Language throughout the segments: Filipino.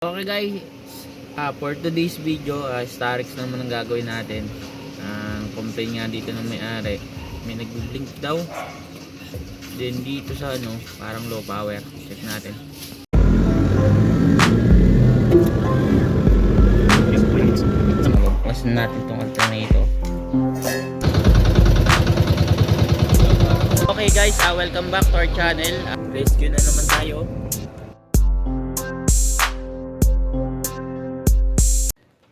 Okay guys, ah, for today's video, uh, Starix naman ang gagawin natin. Ang complaint nga dito ng may-ari, may nag-blink daw. Then dito sa ano, parang low power. Check natin. Mas natin tong alternator. Okay guys, ah, welcome back to our channel. Ah, rescue na naman tayo.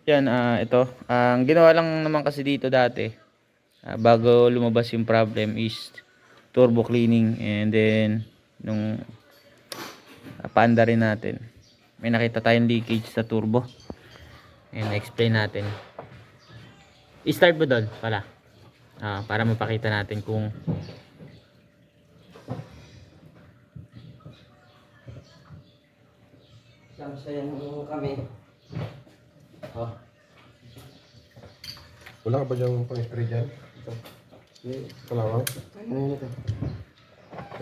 Yan, ah ito. Ang ginawa lang naman kasi dito dati, ah, bago lumabas yung problem is turbo cleaning and then nung uh, paanda rin natin. May nakita tayong leakage sa turbo. And explain natin. I-start mo doon pala. Ah, para mapakita natin kung Samsayan mo kami. Oh. Wala ka ba dyan pang-spray dyan? Ito. Kalawang? Ano yun ito?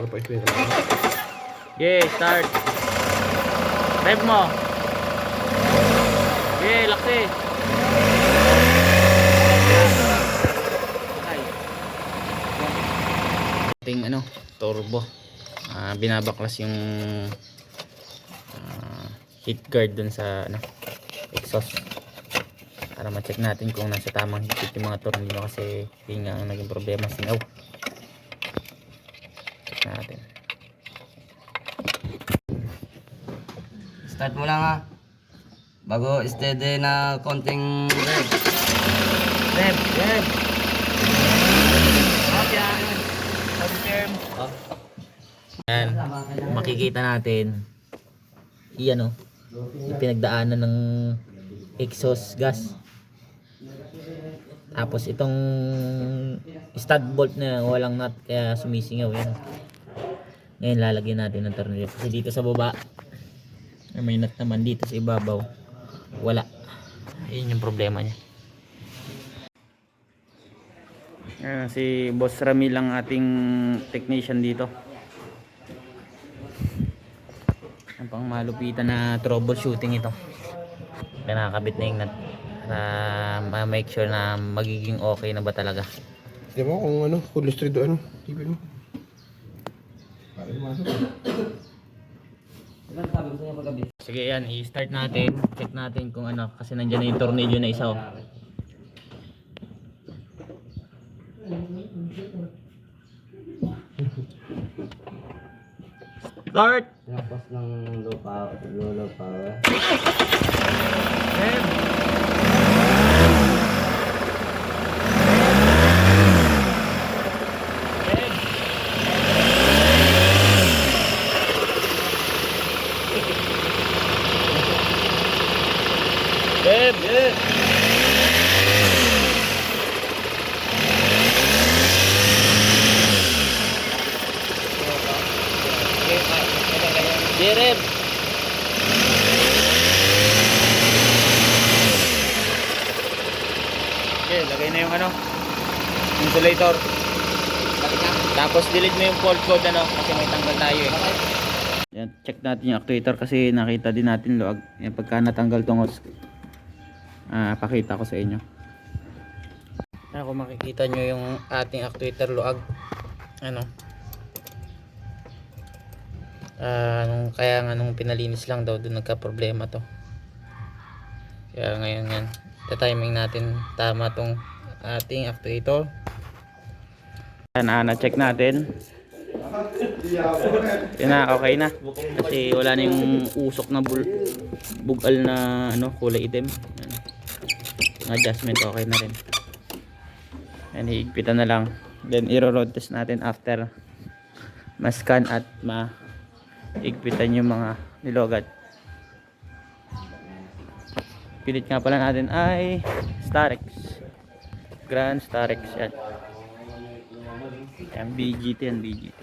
Wala pa spray kalawang? Yeah, start. Rev mo. Yeah, laksi. Ay. Ting ano, turbo. Ah, binabaklas yung ah, heat guard dun sa ano, exhaust. Para ma-check natin kung nasa tamang higpit yung mga tornilyo kasi yun nga ang naging problema singaw. Check natin. Start mo lang ha. Bago steady na konting rev. Rev, rev. Up yan. Confirm. Oh. Yan, makikita natin iyan oh, yung pinagdaanan ng exhaust gas. Tapos itong stud bolt na walang nut kaya sumisingaw yan. Ngayon lalagyan natin ng tornilyo kasi dito sa baba may nut naman dito sa ibabaw. Wala. Yun yung problema niya. Ayan, si Boss Rami lang ating technician dito. Ang pang malupitan na troubleshooting ito. Pinakakabit na yung nut. Para ma-make sure na magiging okay na ba talaga. Di mo kung ano, cool street do ano. Tipin mo. Para lumasok. Sige yan, i-start natin. Check natin kung ano. Kasi nandyan na yung tornilyo na isa oh. Start! Tapos ng lupa, lulo power. Beb! Direb! Okay, lagay na yung ano, insulator. Tapos delete mo yung fault code ano, kasi may tanggal tayo eh. Yan, check natin yung actuator kasi nakita din natin luag. Yan, pagka natanggal tong hose, ah, pakita ko sa inyo. Yan, kung makikita nyo yung ating actuator luag, ano, ah, nung, kaya nga nung pinalinis lang daw, doon nagka problema to. Kaya ngayon yan, timing natin tama tong ating actuator. Yan, ah, na-check natin. Yan na, okay na. Kasi wala na yung usok na bugal na ano, kulay itim. Yan. Yung adjustment okay na rin. Yan, higpitan na lang. Then, iro-road test natin after ma-scan at ma-higpitan yung mga nilogat. Pilit nga pala natin ay Starex. Grand Starex yan. Yan, BGT yan, BGT.